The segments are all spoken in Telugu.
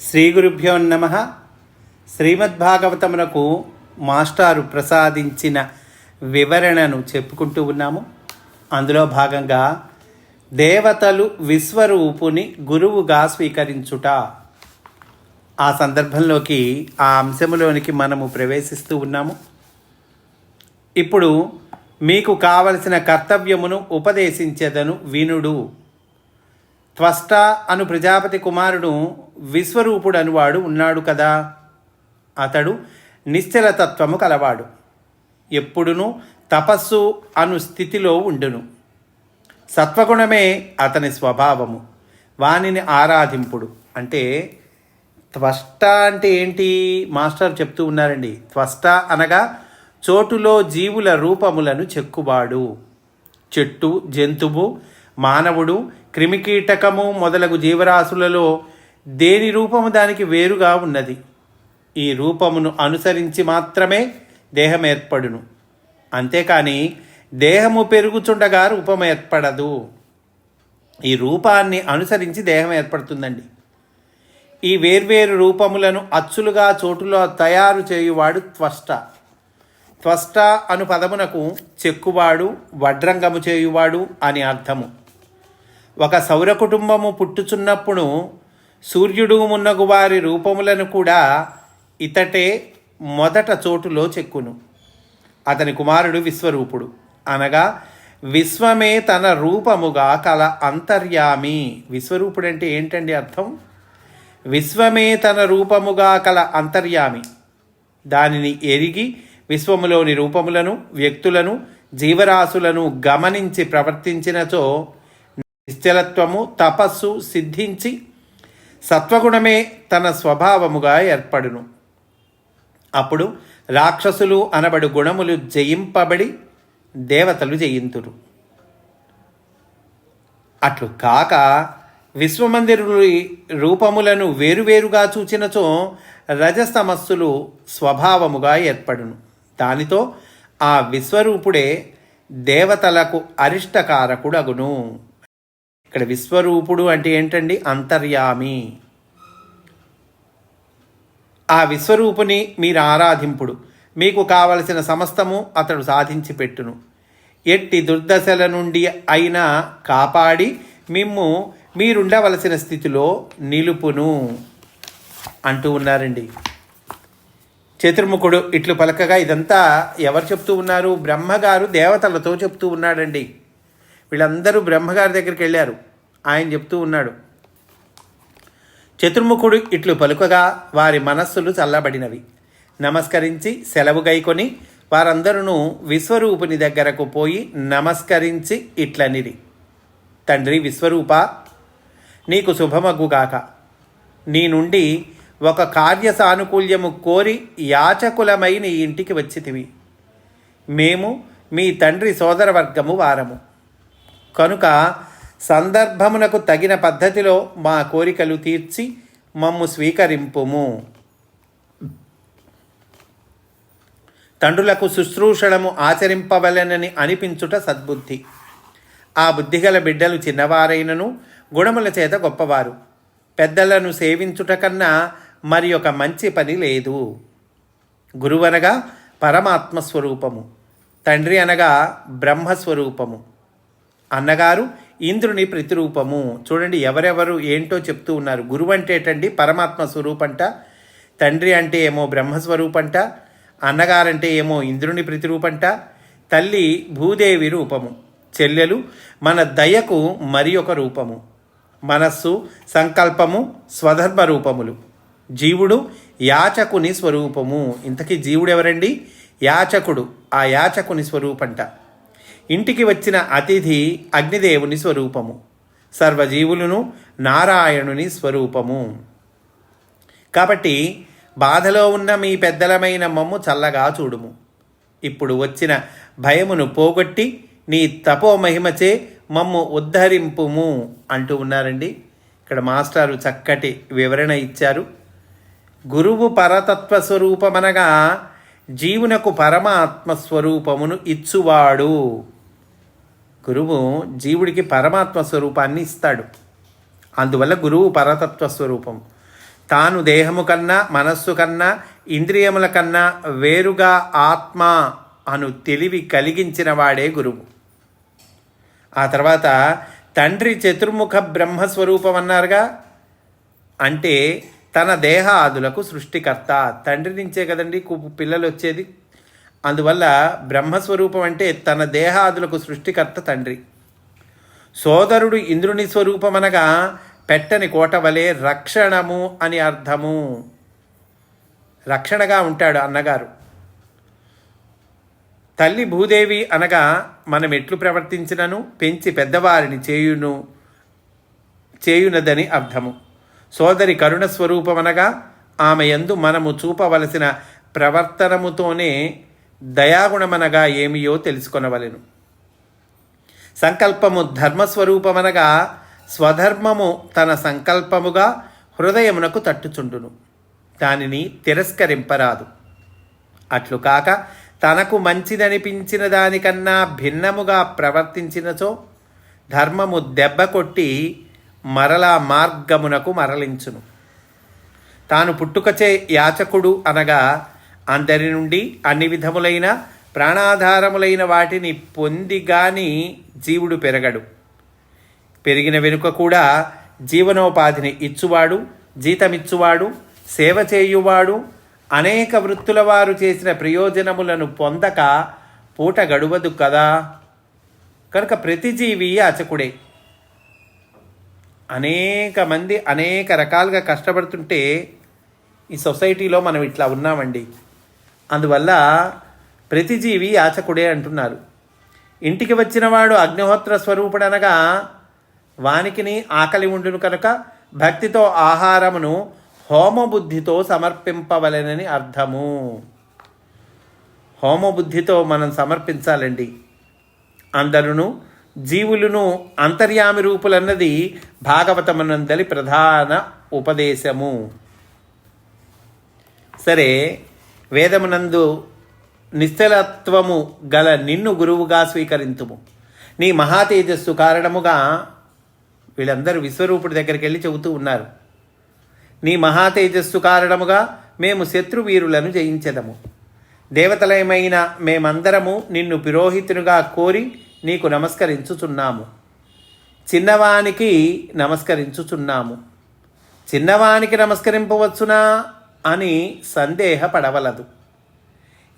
శ్రీ గురుభ్యో నమ. శ్రీమద్భాగవతమునకు మాస్టారు ప్రసాదించిన వివరణను చెప్పుకుంటూ ఉన్నాము. అందులో భాగంగా దేవతలు విశ్వరూపుని గురువుగా స్వీకరించుట. ఆ సందర్భంలోకి ఆ అంశములోనికి మనము ప్రవేశిస్తూ ఉన్నాము. ఇప్పుడు మీకు కావలసిన కర్తవ్యమును ఉపదేశించేదను వినుడు. త్వష్ట అను ప్రజాపతి కుమారుడు విశ్వరూపుడు అనువాడు ఉన్నాడు కదా. అతడు నిశ్చలతత్వము కలవాడు. ఎప్పుడునూ తపస్సు అను స్థితిలో ఉండును. సత్వగుణమే అతని స్వభావము. వానిని ఆరాధింపుడు. అంటే త్వష్ట అంటే ఏంటి? మాస్టర్ చెప్తూ ఉన్నారండి. త్వష్ట అనగా చోటులో జీవుల రూపములను చెక్కువాడు. చెట్టు జంతువు మానవుడు క్రిమికీటకము మొదలగు జీవరాశులలో దేని రూపము దానికి వేరుగా ఉన్నది? ఈ రూపమును అనుసరించి మాత్రమే దేహం ఏర్పడును. అంతేకాని దేహము పెరుగుచుండగా రూపం ఏర్పడదు. ఈ రూపాన్ని అనుసరించి దేహం ఏర్పడుతుందండి. ఈ వేర్వేరు రూపములను అచ్చులుగా చోటులో తయారు చేయువాడు త్వష్ట. త్వష్ట అను పదమునకు చెక్కువాడు వడ్రంగము చేయువాడు అని అర్థము. ఒక సౌర కుటుంబము పుట్టుచున్నప్పుడు సూర్యుడు మున్నగు వారి రూపములను కూడా ఇతటే మొదట చోటులో చెక్కును. అతని కుమారుడు విశ్వరూపుడు. అనగా విశ్వమే తన రూపముగా కల అంతర్యామి. విశ్వరూపుడు అంటే ఏంటండి అర్థం? విశ్వమే తన రూపముగా కల అంతర్యామి. దానిని ఎరిగి విశ్వములోని రూపములను వ్యక్తులను జీవరాశులను గమనించి ప్రవర్తించినచో నిశ్చలత్వము తపస్సు సిద్ధించి సత్వగుణమే తన స్వభావముగా ఏర్పడును. అప్పుడు రాక్షసులు అనబడు గుణములు జయింపబడి దేవతలు జయింతురు. అట్లు కాక విశ్వమందిరుని రూపములను వేరువేరుగా చూచినచో రజస్తమస్సులు స్వభావముగా ఏర్పడును. దానితో ఆ విశ్వరూపుడే దేవతలకు అరిష్టకారకుడగును. ఇక్కడ విశ్వరూపుడు అంటే ఏంటండి? అంతర్యామి. ఆ విశ్వరూపుని మీరు ఆరాధింపుడు. మీకు కావలసిన సమస్తము అతడు సాధించి పెట్టును. ఎట్టి దుర్దశల నుండి అయినా కాపాడి మిమ్ము మీరుండవలసిన స్థితిలో నిలుపును అంటూ ఉన్నారండి. చతుర్ముఖుడు ఇట్లు పలకగా ఇదంతా ఎవరు చెప్తూ ఉన్నారు? బ్రహ్మగారు దేవతలతో చెప్తూ ఉన్నాడండి. వీళ్ళందరూ బ్రహ్మగారి దగ్గరికి వెళ్ళారు. ఆయన చెప్తూ ఉన్నాడు. చతుర్ముఖుడు ఇట్లు పలుకగా వారి మనస్సులు చల్లబడినవి. నమస్కరించి సెలవు గైకొని వారందరూ విశ్వరూపుని దగ్గరకు పోయి నమస్కరించి ఇట్లనిరి. తండ్రి విశ్వరూప నీకు శుభమగ్గుగాక నీ నుండి ఒక కార్య సానుకూల్యము కోరి యాచకులమై నీ ఇంటికి వచ్చితివి. మేము మీ తండ్రి సోదరవర్గము వారము. కనుక సందర్భమునకు తగిన పద్ధతిలో మా కోరికలు తీర్చి మమ్ము స్వీకరింపుము. తండ్రులకు శుశ్రూషణము ఆచరింపవలెనని అనిపించుట సద్బుద్ధి. ఆ బుద్ధిగల బిడ్డలు చిన్నవారైనను గుణముల చేత గొప్పవారు. పెద్దలను సేవించుట కన్నా మరి ఒక మంచి పని లేదు. గురువనగా పరమాత్మ స్వరూపము తండ్రి అనగా బ్రహ్మస్వరూపము. అన్నగారు ఇంద్రుని ప్రతిరూపము. చూడండి ఎవరెవరు ఏంటో చెప్తూ ఉన్నారు. గురువు అంటే ఏంటండి? పరమాత్మ స్వరూపంట. తండ్రి అంటే ఏమో బ్రహ్మస్వరూపంట. అన్నగారంటే ఏమో ఇంద్రుని ప్రతిరూపంట. తల్లి భూదేవి రూపము. చెల్లెలు మన దయకు మరి ఒక రూపము. మనస్సు సంకల్పము స్వధర్మ రూపములు. జీవుడు యాచకుని స్వరూపము. ఇంతకీ జీవుడు ఎవరండి? యాచకుడు. ఆ యాచకుని స్వరూపంట. ఇంటికి వచ్చిన అతిథి అగ్నిదేవుని స్వరూపము సర్వజీవులను నారాయణుని స్వరూపము. కాబట్టి బాధలో ఉన్న మీ పెద్దలమైన మమ్ము చల్లగా చూడుము. ఇప్పుడు వచ్చిన భయమును పోగొట్టి నీ తపో మహిమచే మమ్ము ఉద్ధరింపుము అంటూ ఉన్నారండి. ఇక్కడ మాస్టారు చక్కటి వివరణ ఇచ్చారు. గురువు పరతత్వ స్వరూపమనగా జీవునకు పరమాత్మ స్వరూపమును ఇచ్చువాడు. గురువు జీవుడికి పరమాత్మ స్వరూపాన్ని ఇస్తాడు. అందువల్ల గురువు పరతత్వ స్వరూపం. తాను దేహము కన్నా మనస్సు కన్నా ఇంద్రియముల కన్నా వేరుగా ఆత్మ అను తెలివి కలిగించిన వాడే గురువు. ఆ తర్వాత తండ్రి చతుర్ముఖ బ్రహ్మస్వరూపం అన్నారుగా? అంటే తన దేహాదులకు సృష్టికర్త. తండ్రి నుంచే కదండి కు- పిల్లలు వచ్చేది అందువల్ల బ్రహ్మస్వరూపం అంటే తన దేహాదులకు సృష్టికర్త తండ్రి. సోదరుడు ఇంద్రుని స్వరూపమనగా పెట్టని కోట వలె రక్షణము అని అర్థము. రక్షణగా ఉంటాడు అన్నగారు. తల్లి భూదేవి అనగా మనం ఎట్లు ప్రవర్తించినను పెంచి పెద్దవారిని చేయును చేయునదని అర్థము. సోదరి కరుణ స్వరూపమనగా ఆమె యందు మనము చూపవలసిన ప్రవర్తనముతోనే దయాగుణమనగా ఏమియో తెలుసుకొనవలెను. సంకల్పము ధర్మస్వరూపమనగా స్వధర్మము తన సంకల్పముగా హృదయమునకు తట్టుచుండును. దానిని తిరస్కరింపరాదు. అట్లు కాక తనకు మంచిదనిపించిన దానికన్నా భిన్నముగా ప్రవర్తించినచో ధర్మము దెబ్బ కొట్టి మరలా మార్గమునకు మరలించును. తాను పుట్టుకచే యాచకుడు అనగా అందరి నుండి అన్ని విధములైన ప్రాణాధారములైన వాటిని పొంది గాని జీవుడు పెరగడు. పెరిగిన వెనుక కూడా జీవనోపాధిని ఇచ్చువాడు జీతమిచ్చువాడు సేవ చేయువాడు అనేక వృత్తుల వారు చేసిన ప్రయోజనములను పొందక పూట గడువదు కదా. కనుక ప్రతి జీవి అచకుడే అనేక మంది అనేక రకాలుగా కష్టపడుతుంటే ఈ సొసైటీలో మనం ఇట్లా ఉన్నామండి. అందువల్ల ప్రతిజీవి యాచకుడే అంటున్నారు. ఇంటికి వచ్చినవాడు అగ్నిహోత్ర స్వరూపుడనగా వానికిని ఆకలి ఉండును కనుక భక్తితో ఆహారమును హోమబుద్ధితో సమర్పింపవలెనని అర్థము. హోమబుద్ధితో మనం సమర్పించాలండి. అందరును జీవులను అంతర్యామి రూపులన్నది భాగవతమునందలి ప్రధాన ఉపదేశము. సరే వేదమునందు నిశ్చలత్వము గల నిన్ను గురువుగా స్వీకరింతుము. నీ మహాతేజస్సు కారణముగా వీళ్ళందరూ విశ్వరూపుడి దగ్గరికి వెళ్ళి చెబుతూ ఉన్నారు. నీ మహాతేజస్సు కారణముగా మేము శత్రువీరులను జయించెదము. దేవతలయమైన మేమందరము నిన్ను పురోహితునిగా కోరి నీకు నమస్కరించుచున్నాము. చిన్నవానికి నమస్కరించుచున్నాము. చిన్నవానికి నమస్కరింపవచ్చునా? అని సందేహపడవలదు.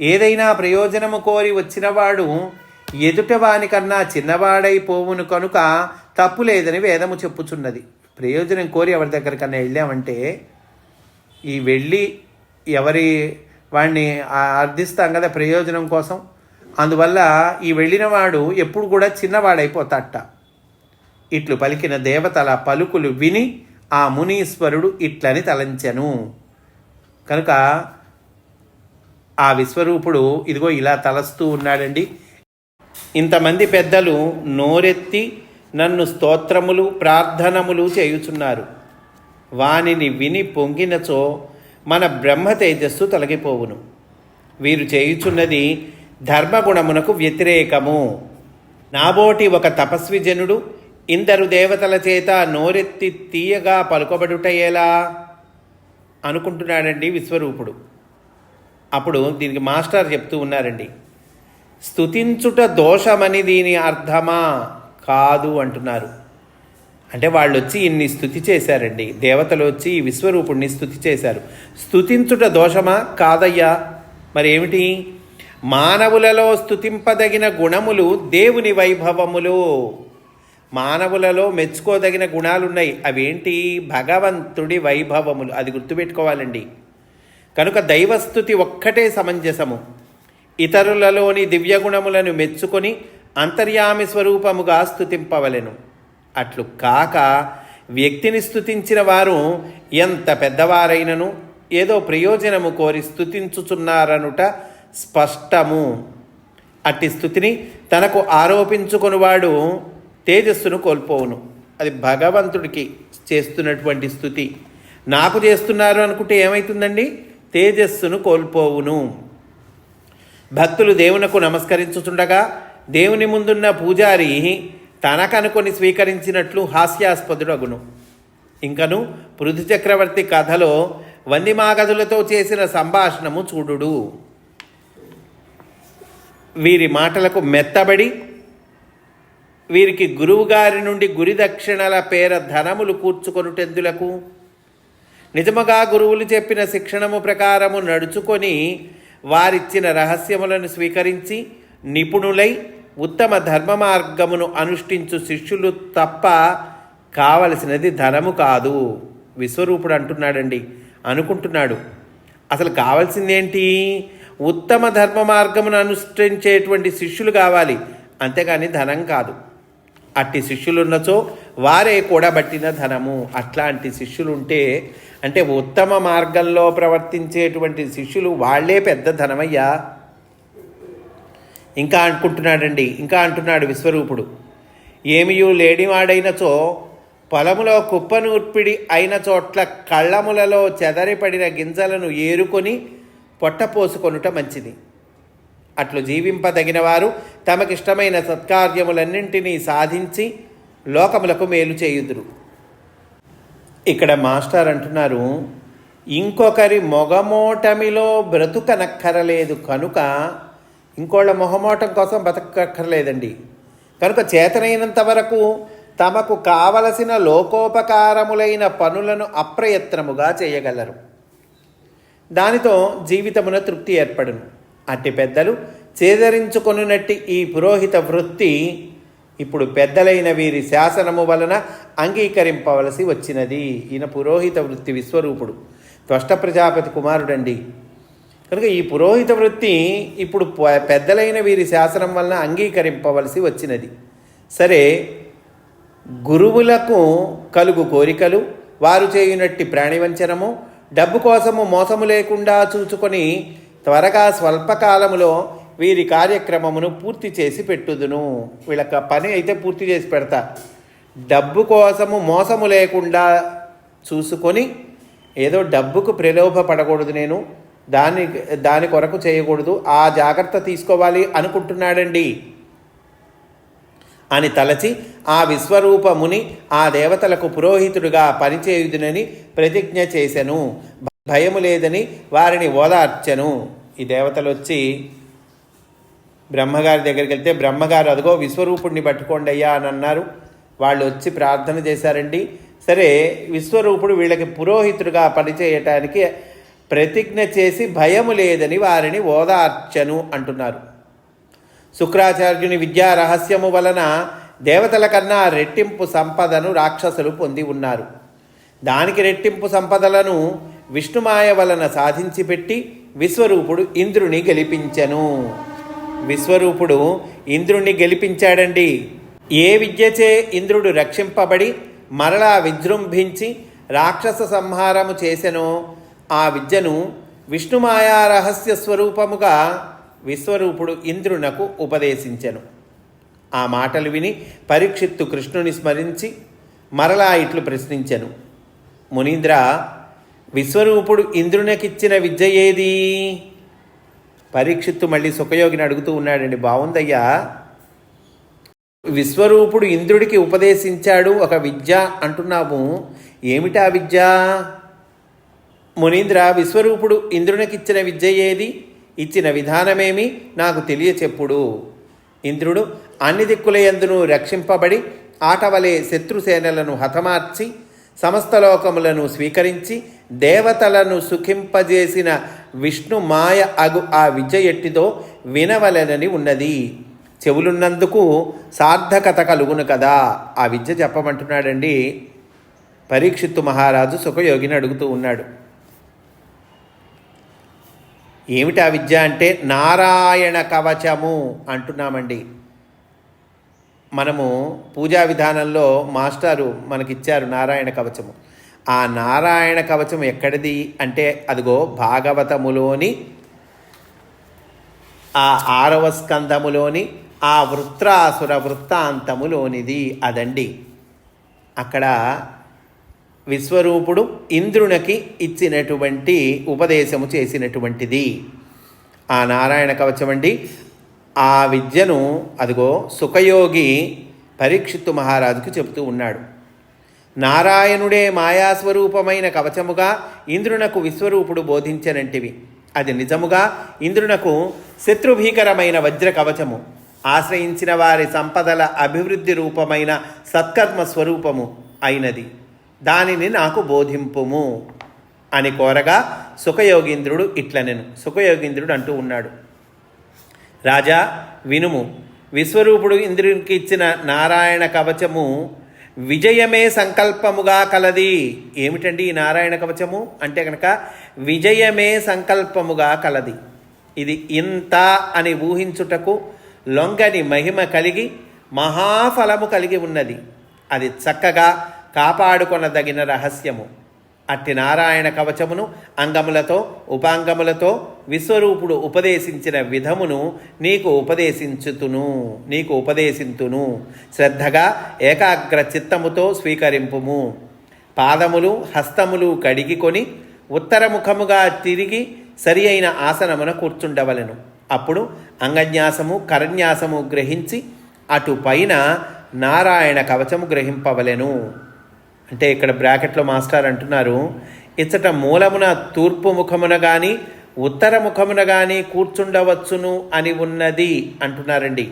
ఏదైనా ప్రయోజనము కోరి వచ్చినవాడు ఎదుటవానికన్నా చిన్నవాడైపోవును కనుక తప్పు లేదని వేదము చెప్పుచున్నది. ప్రయోజనం కోరి ఎవరి దగ్గరికన్నా వెళ్ళామంటే ఈ వెళ్ళి ఎవరి వాడిని అర్థిస్తాం కదా ప్రయోజనం కోసం. అందువల్ల ఈ వెళ్ళినవాడు ఎప్పుడు కూడా చిన్నవాడైపోతాట. ఇట్లు పలికిన దేవతల పలుకులు విని ఆ మునీశ్వరుడు ఇట్లని తలంచెను. కనుక ఆ విశ్వరూపుడు ఇదిగో ఇలా తలస్తూ ఉన్నాడండి. ఇంతమంది పెద్దలు నోరెత్తి నన్ను స్తోత్రములు ప్రార్థనములు చేయుచున్నారు. వానిని విని పొంగినచో మన బ్రహ్మ తేజస్సు తొలగిపోవును. వీరు చేయుచున్నది ధర్మగుణమునకు వ్యతిరేకము. నాబోటి ఒక తపస్వి జనుడు ఇందరు దేవతల చేత నోరెత్తి తీయగా పలుకబడుటయేలా? ఎలా అనుకుంటున్నాడండి విశ్వరూపుడు. అప్పుడు దీనికి మాస్టర్ చెప్తూ ఉన్నారండి స్థుతించుట దోషమని దీని అర్థమా? కాదు అంటున్నారు. అంటే వాళ్ళు వచ్చి ఇన్ని స్థుతి చేశారండి. దేవతలు వచ్చి ఈ విశ్వరూపుణ్ణి స్థుతి చేశారు. స్థుతించుట దోషమా? కాదయ్యా. మరి ఏమిటి? మానవులలో స్థుతింపదగిన గుణములు దేవుని వైభవములు. మానవులలో మెచ్చుకోదగిన గుణాలున్నాయి. అవేంటి? భగవంతుడి వైభవములు. అది గుర్తుపెట్టుకోవాలండి. కనుక దైవస్థుతి ఒక్కటే సమంజసము. ఇతరులలోని దివ్యగుణములను మెచ్చుకొని అంతర్యామి స్వరూపముగా స్థుతింపవలెను అట్లు కాక వ్యక్తిని స్థుతించిన వారు ఎంత పెద్దవారైనను ఏదో ప్రయోజనము కోరి స్థుతించుచున్నారనుట స్పష్టము. అట్టి స్థుతిని తనకు ఆరోపించుకొనివాడు తేజస్సును కోల్పోవును. అది భగవంతుడికి చేస్తున్నటువంటి స్థుతి. నాకు చేస్తున్నారు అనుకుంటే ఏమవుతుందండి తేజస్సును కోల్పోవును. భక్తులు దేవునకు నమస్కరించుచుండగా దేవుని ముందున్న పూజారి తనకనుకొని స్వీకరించినట్లు హాస్యాస్పదుడగును. ఇంకను పృథు చక్రవర్తి కథలో వందిమాగధులతో చేసిన సంభాషణము చూడుడు. వీరి మాటలకు మెత్తబడి వీరికి గురువుగారి నుండి గురి దక్షిణల పేర ధనములు కూర్చుకొనుటెందులకు? నిజముగా గురువులు చెప్పిన శిక్షణము ప్రకారము నడుచుకొని వారిచ్చిన రహస్యములను స్వీకరించి నిపుణులై ఉత్తమ ధర్మ మార్గమును అనుష్ఠించు శిష్యులు తప్ప కావలసినది ధనము కాదు. విశ్వరూపుడు అంటున్నాడండి అనుకుంటున్నాడు. అసలు కావాల్సిందేంటి? ఉత్తమ ధర్మ మార్గమును అనుష్ఠించేటువంటి శిష్యులు కావాలి. అంతేగాని ధనం కాదు. అట్టి శిష్యులున్నచో వారే కూడబట్టిన ధనము. అట్లాంటి శిష్యులుంటే అంటే ఉత్తమ మార్గంలో ప్రవర్తించేటువంటి శిష్యులు వాళ్ళే పెద్ద ధనమయ్యా? ఇంకా అనుకుంటున్నాడండి ఇంకా అంటున్నాడు విశ్వరూపుడు. ఏమియూ లేనివాడైనచో పొలములో కుప్పనూర్పిడి అయిన చోట్ల కళ్ళములలో చెదరిపడిన గింజలను ఏరుకొని పొట్టపోసుకొనుట మంచిది. అట్లు జీవింపదగిన వారు తమకిష్టమైన సత్కార్యములన్నింటినీ సాధించి లోకములకు మేలు చేయుదురు. ఇక్కడ మాస్టర్ అంటున్నారు ఇంకొకరి మొగమోటమిలో బ్రతుకనక్కరలేదు కనుక ఇంకోళ్ళ మొహమోటం కోసం బ్రతకక్కర్లేదండి కనుక చేతనైనంత వరకు తమకు కావలసిన లోకోపకారములైన పనులను అప్రయత్నముగా చేయగలరు. దానితో జీవితమున తృప్తి ఏర్పడును. అట్టి పెద్దలు చేదరించుకొనున్నట్టి ఈ పురోహిత వృత్తి ఇప్పుడు పెద్దలైన వీరి శాసనము వలన అంగీకరింపవలసి వచ్చినది. ఈయన పురోహిత వృత్తి విశ్వరూపుడు త్వష్ట ప్రజాపతి కుమారుడండి. కనుక ఈ పురోహిత వృత్తి ఇప్పుడు ప- పెద్దలైన వీరి శాసనం వలన అంగీకరింపవలసి వచ్చినది. సరే గురువులకు కలుగు కోరికలు వారు చేయునట్టి ప్రాణివంచనము డబ్బు కోసము మోసము లేకుండా చూచుకొని త్వరగా స్వల్పకాలములో వీరి కార్యక్రమమును పూర్తి చేసి పెట్టుదును. వీళ్ళకి పని అయితే పూర్తి చేసి పెడతా. డబ్బు కోసము మోసము లేకుండా చూసుకొని ఏదో డబ్బుకు ప్రలోభ పడకూడదు నేను. దాని దాని కొరకు చేయకూడదు. ఆ జాగ్రత్త తీసుకోవాలి అనుకుంటున్నాడండి. అని తలచి ఆ విశ్వరూపముని ఆ దేవతలకు పురోహితుడుగా పనిచేయుదునని ప్రతిజ్ఞ చేశాను భయము లేదని వారిని ఓదార్చను. ఈ దేవతలు వచ్చి బ్రహ్మగారి దగ్గరికి వెళ్తే బ్రహ్మగారు అదిగో విశ్వరూపుడిని పట్టుకోండి అయ్యా అని అన్నారు. వాళ్ళు వచ్చి ప్రార్థన చేశారండి. సరే విశ్వరూపుడు వీళ్ళకి పురోహితుడుగా పనిచేయటానికి ప్రతిజ్ఞ చేసి భయము లేదని వారిని ఓదార్చను అంటున్నారు. శుక్రాచార్యుని విద్యా రహస్యము వలన దేవతల కన్నా రెట్టింపు సంపదను రాక్షసులు పొంది ఉన్నారు. దానికి రెట్టింపు సంపదలను విష్ణుమాయ వలన సాధించి పెట్టి విశ్వరూపుడు ఇంద్రుని గెలిపించెను. విశ్వరూపుడు ఇంద్రుణ్ణి గెలిపించాడండి. ఏ విద్యచే ఇంద్రుడు రక్షింపబడి మరలా విజృంభించి రాక్షస సంహారము చేసెనో ఆ విద్యను విష్ణుమాయా రహస్య స్వరూపముగా విశ్వరూపుడు ఇంద్రునకు ఉపదేశించెను. ఆ మాటలు విని పరీక్షిత్తు కృష్ణుని స్మరించి మరలా ఇట్లు ప్రశ్నించెను. మునీంద్ర విశ్వరూపుడు ఇంద్రునికిచ్చిన విద్య ఏది? పరీక్షిత్తు మళ్ళీ సుఖయోగిని అడుగుతూ ఉన్నాడండి బాగుందయ్యా విశ్వరూపుడు ఇంద్రుడికి ఉపదేశించాడు ఒక విద్య అంటున్నాము ఏమిటా విద్య? మునీంద్ర విశ్వరూపుడు ఇంద్రునికిచ్చిన విద్య ఏది? ఇచ్చిన విధానమేమి? నాకు తెలియచెప్పుడు. ఇంద్రుడు అన్ని దిక్కుల యందును రక్షింపబడి ఆటవలే శత్రుసేనలను హతమార్చి సమస్త లోకములను స్వీకరించి దేవతలను సుఖింపజేసిన విష్ణు మాయ అగు ఆ విద్య ఎట్టిదో వినవలెనని ఉన్నది. చెవులున్నందుకు సార్థకత కలుగును కదా? ఆ విద్య చెప్పమంటున్నాడండి. పరీక్షిత్తు మహారాజు సుఖయోగిని అడుగుతూ ఉన్నాడు. ఏమిటి ఆ విద్య అంటే? నారాయణ కవచము అంటున్నామండి. మనము పూజా విధానంలో మాస్టారు మనకిచ్చారు నారాయణ కవచము. ఆ నారాయణ కవచం ఎక్కడిది అంటే అదిగో భాగవతములోని ఆ ఆరవ స్కందములోని ఆ వృత్రాసుర వృత్తాంతములోనిది అదండి. అక్కడ విశ్వరూపుడు ఇంద్రునికి ఇచ్చినటువంటి ఉపదేశము చేసినటువంటిది. ఆ నారాయణ కవచం అండి. ఆ విద్యను అదిగో సుఖయోగి పరీక్షిత్తు మహారాజుకు చెబుతూ ఉన్నాడు. నారాయణుడే మాయాస్వరూపమైన కవచముగా ఇంద్రునకు విశ్వరూపుడు బోధించనంటివి. అది నిజముగా ఇంద్రునకు శత్రుభీకరమైన వజ్ర కవచము. ఆశ్రయించిన వారి సంపదల అభివృద్ధి రూపమైన సత్కర్మ స్వరూపము అయినది. దానిని నాకు బోధింపుము అని కోరగా సుఖయోగీంద్రుడు ఇట్లనెను. సుఖయోగీంద్రుడు అంటూ ఉన్నాడు. రాజా వినుము. విశ్వరూపుడు ఇంద్రునికి ఇచ్చిన నారాయణ కవచము విజయమే సంకల్పముగా కలది. ఏమిటండి ఈ నారాయణ కవచము? అంటే కనుక విజయమే సంకల్పముగా కలది. ఇది ఇంత అని ఊహించుటకు లొంగని మహిమ కలిగి మహాఫలము కలిగి ఉన్నది. అది చక్కగా కాపాడుకొనదగిన రహస్యము. అట్టి నారాయణ కవచమును అంగములతో ఉపాంగములతో విశ్వరూపుడు ఉపదేశించిన విధమును నీకు ఉపదేశించుతును నీకు ఉపదేశింతును. శ్రద్ధగా ఏకాగ్ర చిత్తముతో స్వీకరింపుము. పాదములు హస్తములు కడిగికొని ఉత్తరముఖముగా తిరిగి సరి అయిన ఆసనమున కూర్చుండవలెను. అప్పుడు అంగన్యాసము కరన్యాసము గ్రహించి అటు పైన నారాయణ కవచము గ్రహింపవలెను. అంటే ఇక్కడ బ్రాకెట్లో మాస్టర్ అంటున్నారు ఇచ్చట మూలమున తూర్పు ముఖమున కానీ ఉత్తర ముఖమున కానీ కూర్చుండవచ్చును అని ఉన్నది అంటున్నారండి.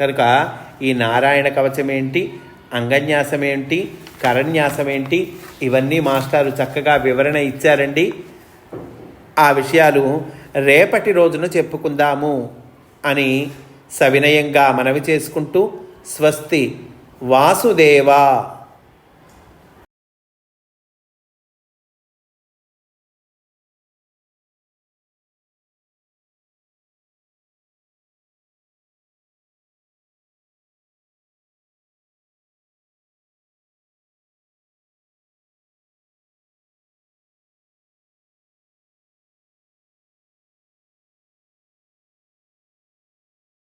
కనుక ఈ నారాయణ కవచం ఏంటి అంగన్యాసం ఏంటి కరన్యాసం ఏంటి ఇవన్నీ మాస్టారు చక్కగా వివరణ ఇచ్చారండి. ఆ విషయాలు రేపటి రోజున చెప్పుకుందాము అని సవినయంగా మనవి చేసుకుంటూ స్వస్తి వాసుదేవా.